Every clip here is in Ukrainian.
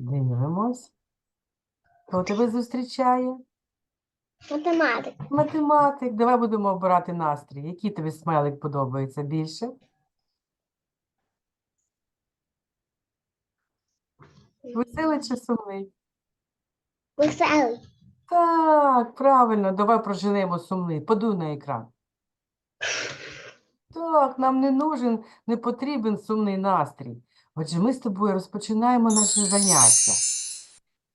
Дивимось. Хто тебе зустрічає? Математик. Математик. Давай будемо обирати настрій. Який тобі смайлик подобається більше? Веселий чи сумний? Веселий. Так, правильно, давай проженемо сумний. Подуй на екран. Так, нам не нужен, не потрібен сумний настрій. Отже, ми з тобою розпочинаємо наше заняття.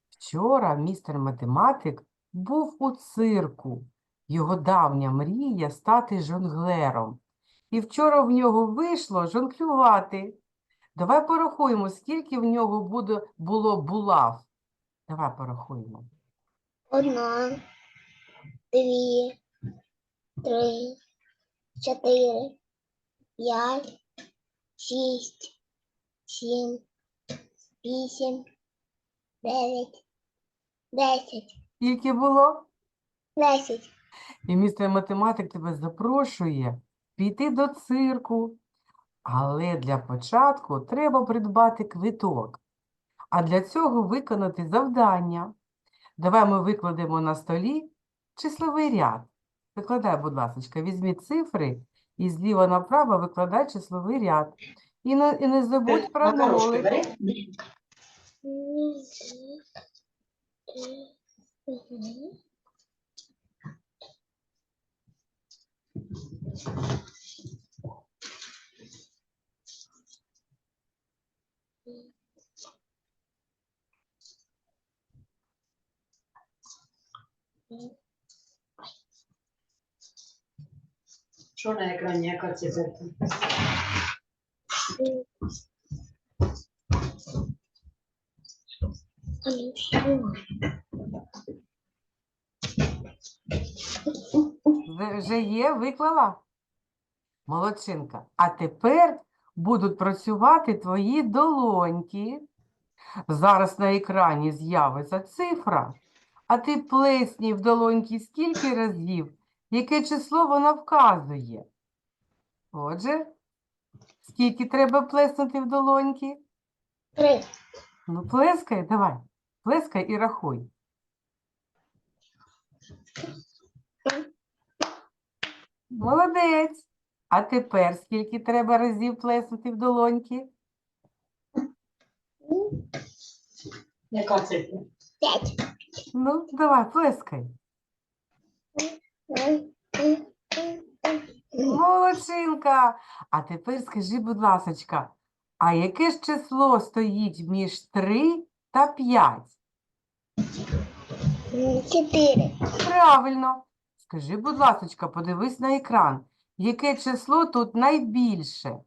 Вчора містер математик був у цирку. Його давня мрія стати жонглером. І вчора в нього вийшло жонглювати. Давай порахуємо, скільки в нього буде, було булав. Давай порахуємо. Одна, дві, три, чотири, п'ять, шість, сім, вісім, дев'ять, десять, Скільки було? десять. І містер математик тебе запрошує піти до цирку. Але для початку треба придбати квиток. А для цього виконати завдання. Давай ми викладемо на столі числовий ряд. Викладай, будь ласка, візьміть цифри і зліва направо викладай числовий ряд. І не, і не забудь про Макарошки нолик. бери. Що на екрані, яка циферка? Вже- є, виклала? Молодчинка. А тепер будуть працювати твої долоньки. Зараз на екрані з'явиться цифра, а ти плесні в долоньки скільки разів, яке число вона вказує. Отже, скільки треба плеснути в долоньки? Три, Ну, плескай, давай. Плескай і рахуй. Молодець. А тепер скільки треба разів плеснути в долоньки? Яка цифра? п'ять. Ну, давай, плескай. Молодчинка. А тепер скажи, будь ласочка, а яке ж число стоїть між 3 та 5? Чотири. Правильно. Скажи, будь ласочка, подивись на екран. Яке число тут найбільше,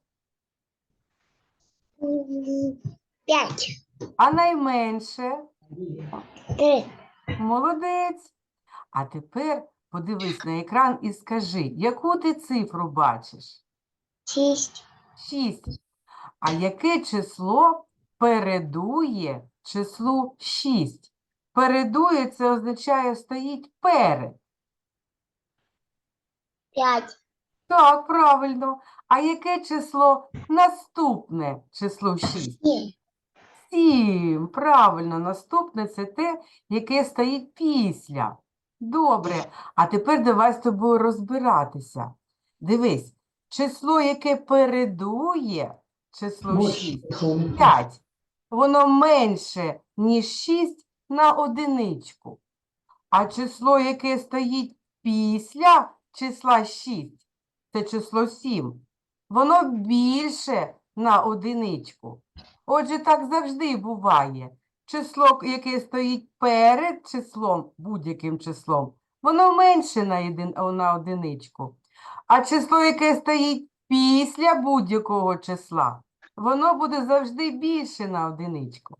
П'ять. а найменше? Три. Молодець. А тепер подивись на екран і скажи, яку ти цифру бачиш? Шість. 6. А яке число передує числу 6? Передує це означає стоїть перед. П'ять. Так, правильно. А яке число наступне числу 6? Сім. Сім. Правильно, наступне це те, яке стоїть після. Добре. А тепер давай з тобою розбиратися. Дивись, число, яке передує число 6, 5, воно менше, ніж 6 на одиничку. А число, яке стоїть після числа 6, це число 7, воно більше на одиничку. Отже, так завжди буває. Число, яке стоїть перед числом, будь-яким числом, воно менше на, один, на одиничку. А число, яке стоїть після будь-якого числа, воно буде завжди більше на одиничку.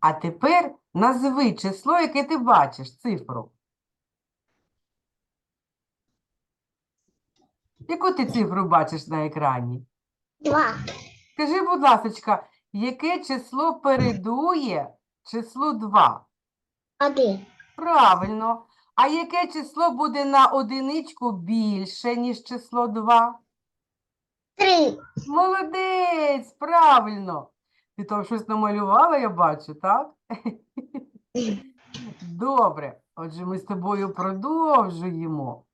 А тепер назви число, яке ти бачиш, цифру. Яку ти цифру бачиш на екрані? Два. Скажи, будь ласочка, яке число передує числу 2? Один. Правильно. А яке число буде на одиничку більше, ніж число 2? Три. Молодець, правильно. Ти там щось намалювала, я бачу, так? Добре. Отже, ми з тобою продовжуємо.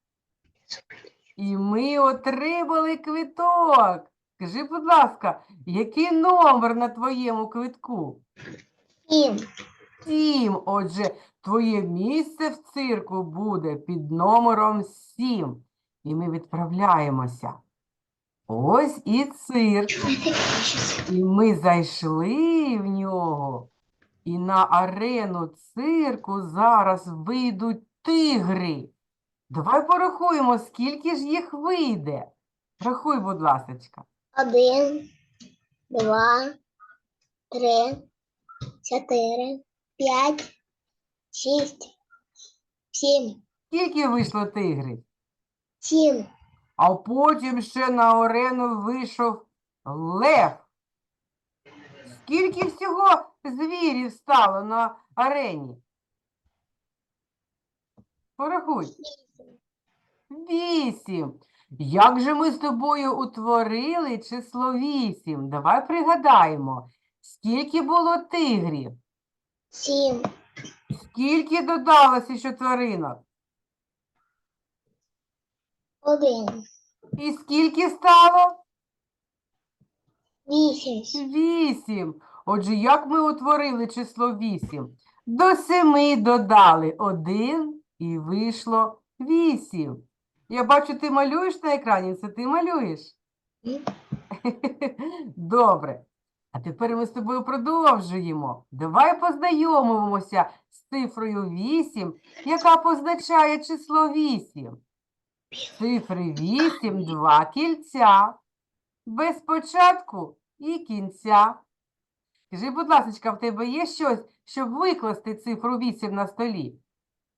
І ми отримали квиток. Скажи, будь ласка, який номер на твоєму квитку? Сім. Сім. Отже, твоє місце в цирку буде під номером сім. І ми відправляємося. Ось і цирк. І ми зайшли в нього. І на арену цирку зараз вийдуть тигри. Давай порахуємо, скільки ж їх вийде. Рахуй, будь ласочка. Один, два, три, чотири, п'ять, шість, сім. Скільки вийшло тигрів? Сім. А потім ще на арену вийшов лев. Скільки всього звірів стало на арені? Порахуй. Вісім. Як же ми з тобою утворили число вісім? Давай пригадаємо, скільки було тигрів, Сім. скільки додалося ще тваринок, Один. і скільки стало? Вісім. Вісім. Отже, як ми утворили число вісім? До семи додали один і вийшло вісім. Я бачу, ти малюєш на екрані, це ти малюєш? Добре. А тепер ми з тобою продовжуємо. Давай познайомимося з цифрою 8, яка позначає число 8. Цифри 8 – два кільця, без початку і кінця. Скажи, будь ласка, в тебе є щось, щоб викласти цифру 8 на столі?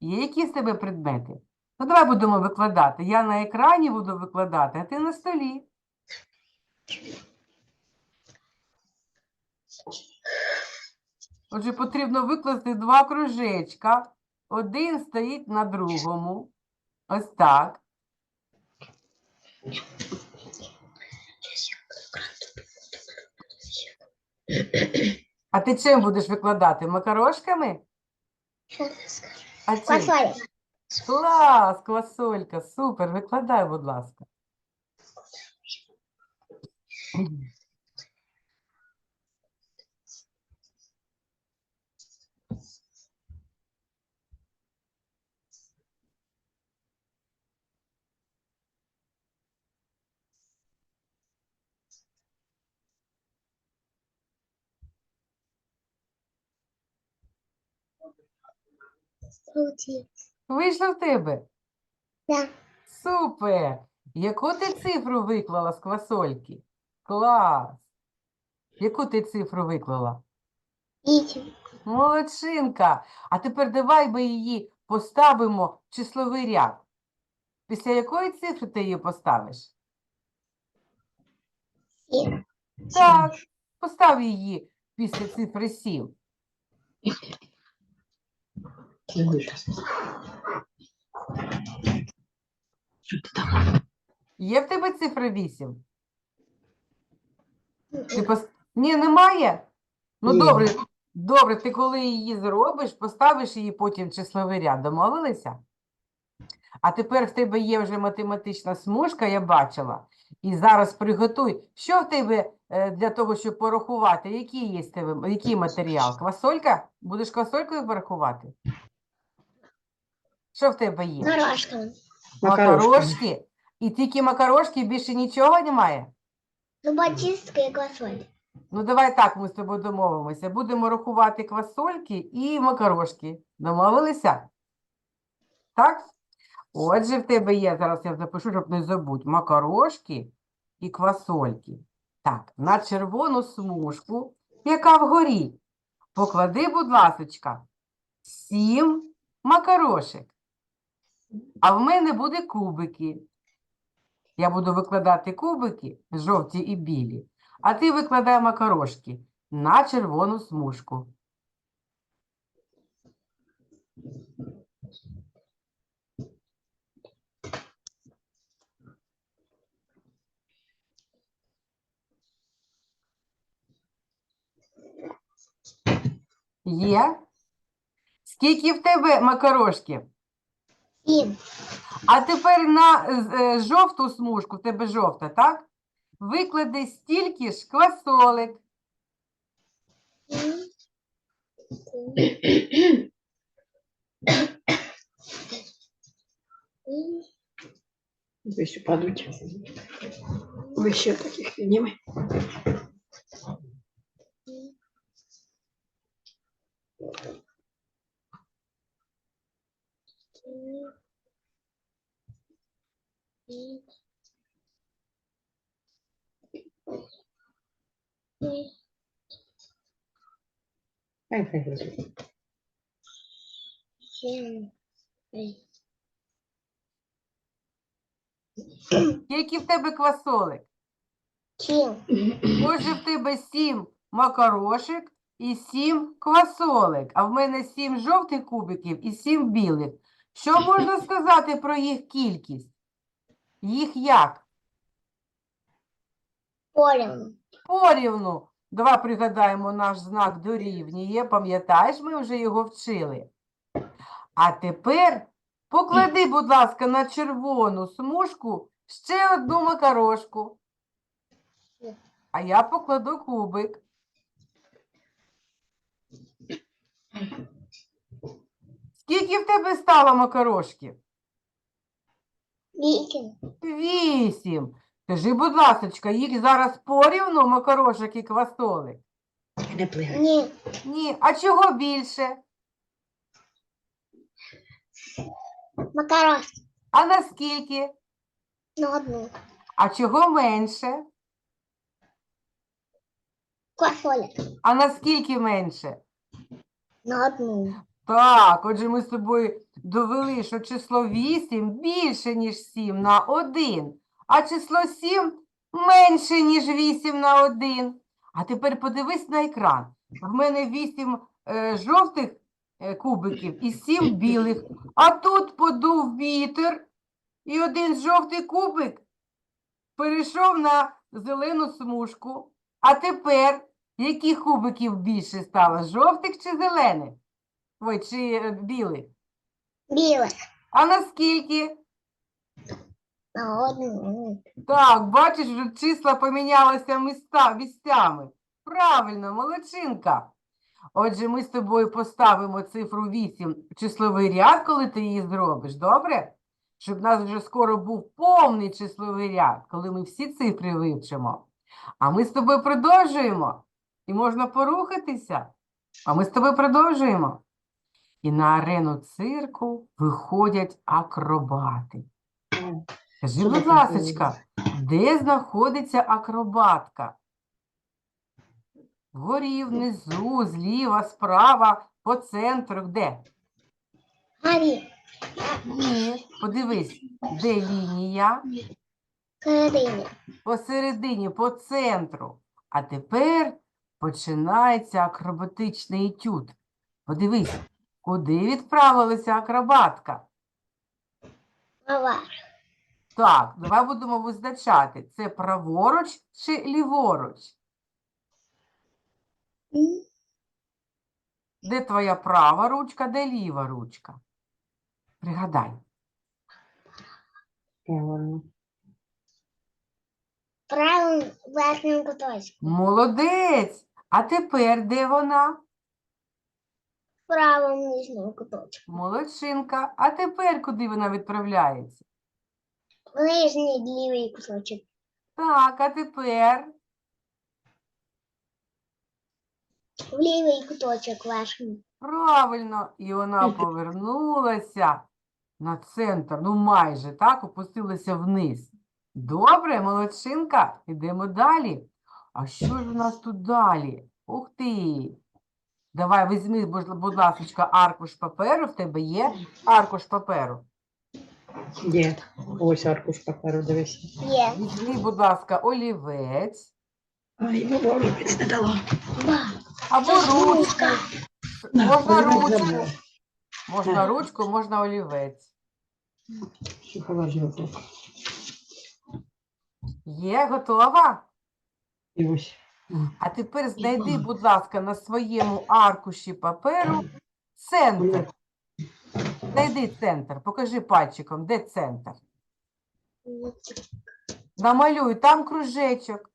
Є якісь тебе предмети? Ну, давай будемо викладати. Я на екрані буду викладати, а ти на столі. Отже, потрібно викласти два кружечка. Один стоїть на другому. Ось так. А ти чим будеш викладати? Макарошками? А чим? Клас, квасолька, супер, викладай, будь ласка. Вийшло в тебе? Да. Супер! Яку ти цифру виклала з квасольки? Клас! Яку ти цифру виклала? Вісім. Молодчинка! А тепер давай ми її поставимо в числовий ряд. Після якої цифри ти її поставиш? Сім. Так, постав її після цифри 7. Є в тебе цифра 8? Ти пос... Ні, немає? Ну, Ні. добре, добре, ти коли її зробиш, поставиш її потім в числовий ряд. Домовилися? А тепер в тебе є вже математична смужка, я бачила. І зараз приготуй. Що в тебе е, для того, щоб порахувати? Який є в тебе, який матеріал? Квасолька? Будеш квасолькою порахувати? Що в тебе є? Горошком. Макарошки? І тільки макарошки, більше нічого немає? Зубочистка і квасоль. Ну, давай так ми з тобою домовимося. Будемо рахувати квасольки і макарошки. Домовилися? Так? Отже, в тебе є, зараз я запишу, щоб не забудь, макарошки і квасольки. Так, на червону смужку, яка вгорі, поклади, будь ласочка, сім макарошек. А в мене буде кубики. Я буду викладати кубики, жовті і білі, а ти викладай макарошки на червону смужку. Є? Скільки в тебе макарошків? Сім. А тепер на е, жовту смужку, в тебе жовта, так? Виклади стільки ж квасолик. Сім. Сім. Вище падуть. Вище таких підніми. Сім. Сім. Сім. Хай хай лежить. Сім. В тебе квасолик? Сім. Отже, в тебе сім макарошек і сім квасолик, а в мене сім жовтих кубиків і сім білих. Що можна сказати про їх кількість? Їх як? Порівну. Порівну. Давай пригадаємо наш знак дорівнює. Пам'ятаєш, ми вже його вчили. А тепер поклади, будь ласка, на червону смужку ще одну макарошку. А я покладу кубик. Скільки в тебе стало макарошків? Вісім. Вісім. Скажи, будь ласочка, їх зараз порівну макарошок і квасолик? Не плигай. Ні. Ні. А чого більше? Макарос. А наскільки? На одну. А чого менше? Квасоля. А наскільки менше? На одну. Так, отже, ми з тобою довели, що число 8 більше, ніж 7 на 1, а число 7 менше, ніж 8 на 1. А тепер подивись на екран. В мене 8 е, жовтих е, кубиків і 7 білих. А тут подув вітер, і один жовтий кубик перейшов на зелену смужку. А тепер яких кубиків більше стало? Жовтих чи зелених? Ой, чи е, білих? Біле. А наскільки? На одну. Так, бачиш, вже числа помінялися міста, місцями. Правильно, молодчинка. Отже, ми з тобою поставимо цифру 8 в числовий ряд, коли ти її зробиш, добре? Щоб в нас вже скоро був повний числовий ряд, коли ми всі цифри вивчимо. А ми з тобою продовжуємо. І можна порухатися. А ми з тобою продовжуємо. І на арену цирку виходять акробати. Скажи, будь ласочка, де знаходиться акробатка? Вгорі, внизу, зліва, справа, по центру, де? Гарі. Ні, подивись, де лінія? Середині. Посередині, по центру. А тепер починається акробатичний етюд. Подивись, куди відправилася акробатка? Права. Так, давай будемо визначати, це праворуч чи ліворуч? Де твоя права ручка, де ліва ручка? Пригадай. Правильно. Правим верхнім куточком. Молодець! А тепер де вона? Правим нижнім куточком. Молодчинка. А тепер куди вона відправляється? Нижній лівий куточок. Так, а тепер В лівий куточок верхній. правильно. І вона повернулася на центр. Ну, майже, так, опустилася вниз. Добре, молодчинка. Ідемо далі. А що ж у нас тут далі? Ух ти! Давай візьми, будь, ласочка, аркуш паперу. В тебе є аркуш паперу? Є. Ось аркуш паперу, дивись. Є. Візьми, будь ласка, олівець Ай, баба олівець не дала. Або ручку. ручка. Можна ручку. Можна ручку, можна олівець. Є, готова? І ось А тепер знайди, будь ласка, на своєму аркуші паперу центр. Знайди центр. Покажи пальчиком, де центр. Намалюй, там кружечок.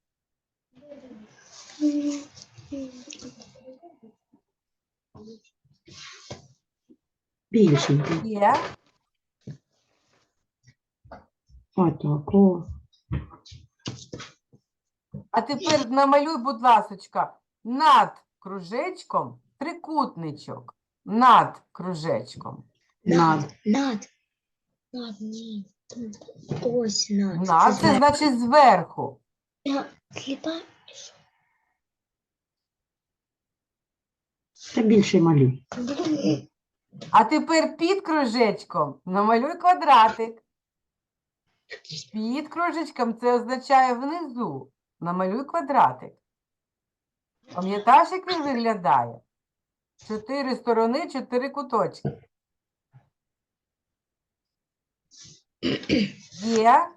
Більшенький. Є. Отак, о. А тепер намалюй, будь ласочка, над кружечком трикутничок. Над кружечком. Над. Над. Над, ні. Ось над. Над це значить зверху. Сліпа. Та більший малюй. А тепер під кружечком намалюй квадратик. Під кружечком це означає внизу. Намалюй квадратик. Пам'ятаєш, як він виглядає? Чотири сторони, чотири куточки. Є.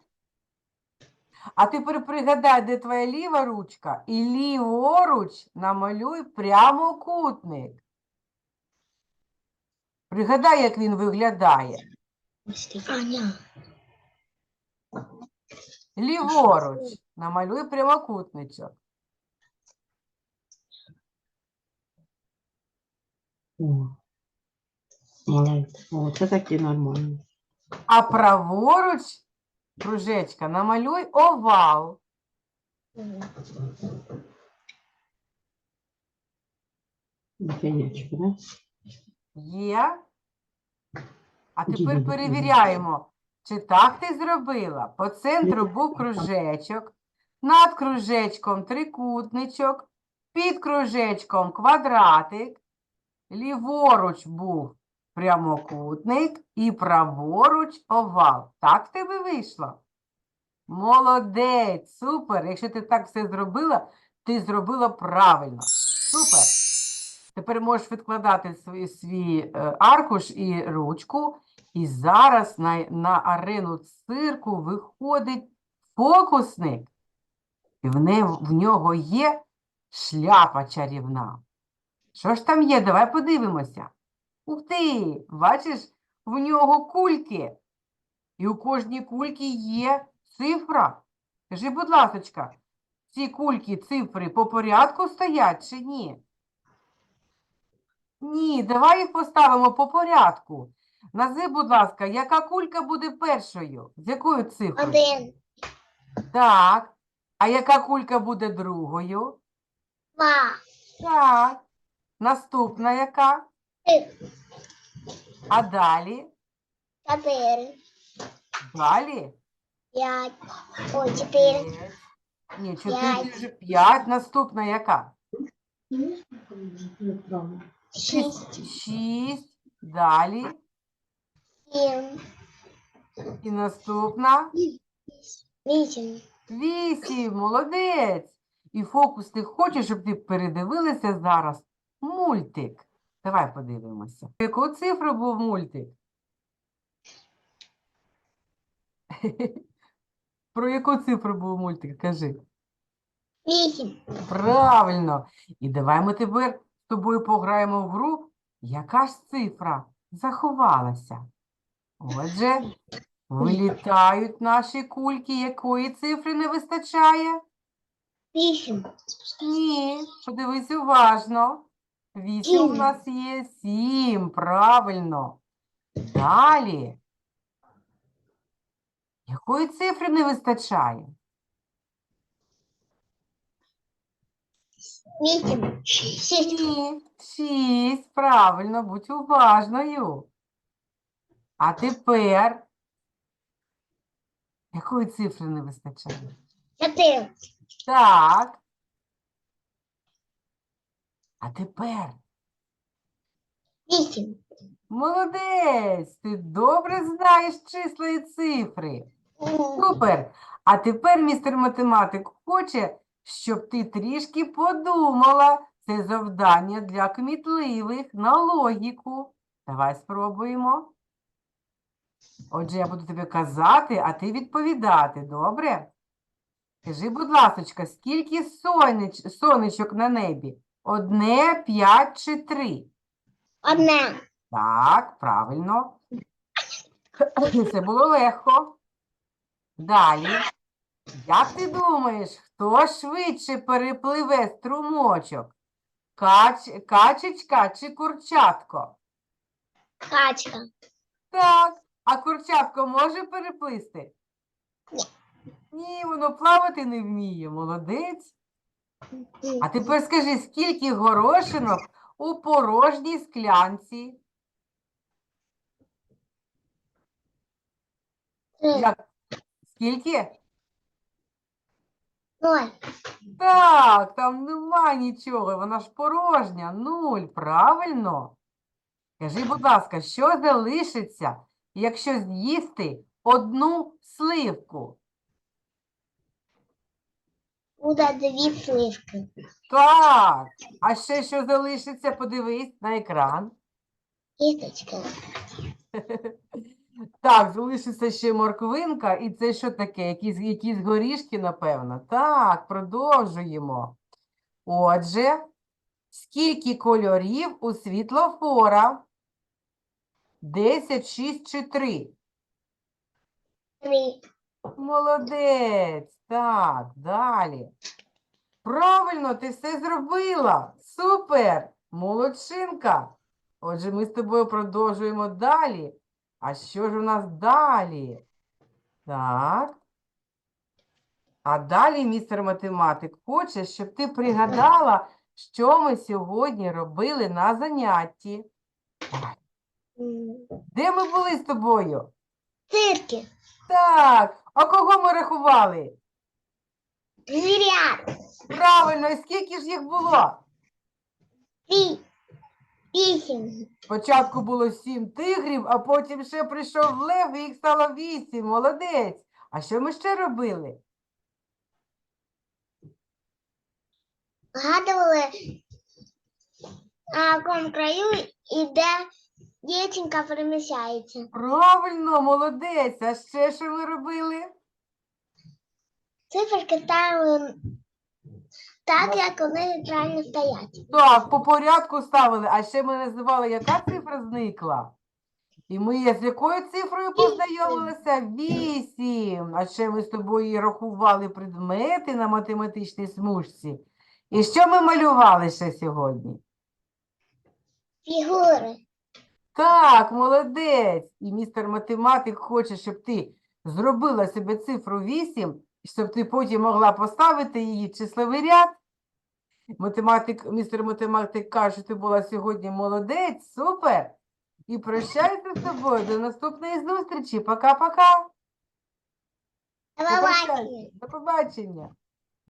А тепер пригадай, де твоя ліва ручка, і ліворуч намалюй прямокутник. Пригадай, як він виглядає. Аня. Ліворуч намалюй прямокутничок. О. О, це такі нормальні. А праворуч кружечка намалюй овал. Є. А тепер перевіряємо, чи так ти зробила. По центру був кружечок, над кружечком трикутничок, під кружечком квадратик, ліворуч був прямокутник і праворуч овал. Так в тебе вийшло? Молодець, супер. Якщо ти так все зробила, ти зробила правильно. Супер. Тепер можеш відкладати свій, свій е, аркуш і ручку. І зараз на, на арену цирку виходить фокусник. І в, не, в нього є шляпа чарівна. Що ж там є? Давай подивимося. Ух ти! Бачиш, в нього кульки. І у кожній кульки є цифра. Скажи, будь ласочка, ці кульки, цифри по порядку стоять чи ні? Ні, давай їх поставимо по порядку. Назви, будь ласка, яка кулька буде першою? З якою цифрою? Один. Так. А яка кулька буде другою? Два. Так. Наступна яка? Три. А далі? Чотири. Далі? П'ять. Ой, чотири. П'ять. Ні, чотири П'ять. вже п'ять. Наступна яка? Шість. Шість. Далі. Сім. І наступна. Вісім. Вісім. Молодець. І фокус ти хочеш, щоб ти передивилися зараз мультик. Давай подивимося. Яку цифру був мультик? Про яку цифру був мультик? Кажи. Вісім. Правильно. І давай ми тепер з тобою пограємо в гру. Яка ж цифра заховалася? Отже, вилітають наші кульки. Якої цифри не вистачає? Вісім. Ні, подивись уважно. Вісім у нас є сім, правильно. Далі. Якої цифри не вистачає? Вісім. Шість. Ні, шість, правильно, будь уважною. А тепер якої цифри не вистачає? Чотири. Так. А тепер Вісім. молодець, ти добре знаєш числа і цифри. Супер. А тепер містер математик хоче, щоб ти трішки подумала. Це завдання для кмітливих на логіку. Давай спробуємо. Отже, я буду тобі казати, а ти відповідати, добре? Скажи, будь ласочка, скільки сонеч... сонечок на небі? Одне, п'ять чи три? Одна. Так, правильно. Це було легко. Далі. Як ти думаєш, хто швидше перепливе струмочок? Кач... Качечка чи курчатко? Качка. Так. А курчатко може переплисти? Ні, воно плавати не вміє. Молодець. А тепер скажи, скільки горошинок у порожній склянці? Як? Скільки? Ноль. Так, там нема нічого, вона ж порожня, нуль, правильно? Скажи, будь ласка, що залишиться, якщо з'їсти одну сливку? Буде дві сливки. Так, а ще що залишиться, подивись на екран. Кісточка. Так, залишиться ще морквинка, і це що таке? Якісь, якісь горішки, напевно. Так, продовжуємо. Отже, скільки кольорів у світлофора? 10, 6 чи 3? Три. Молодець. Так, далі. Правильно, ти все зробила. Супер! Молодчинка. Отже, ми з тобою продовжуємо далі. А що ж у нас далі? Так. А далі містер математик хоче, щоб ти пригадала, що ми сьогодні робили на занятті. Давай. Де ми були з тобою? Цирки. Так, а кого ми рахували? Звірят. Правильно, і скільки ж їх було? Ві. Вісім. Спочатку було сім тигрів, а потім ще прийшов лев, і їх стало вісім. Молодець. А що ми ще робили? Гадували, на якому краю іде дівчинка переміщається. Правильно, молодець. А ще що ми робили? Циферки ставили так, як вони правильно стоять. Так, по порядку ставили, а ще ми називали, яка цифра зникла? І ми з якою цифрою познайомилися? Вісім. А ще ми з тобою рахували предмети на математичній смужці. І що ми малювали ще сьогодні? Фігури. Так, молодець. І містер математик хоче, щоб ти зробила собі цифру 8, щоб ти потім могла поставити її в числовий ряд. Математик, містер математик каже, що ти була сьогодні молодець, супер. І прощаюся з тобою. До наступної зустрічі. Пока-пока. До побачення. До побачення.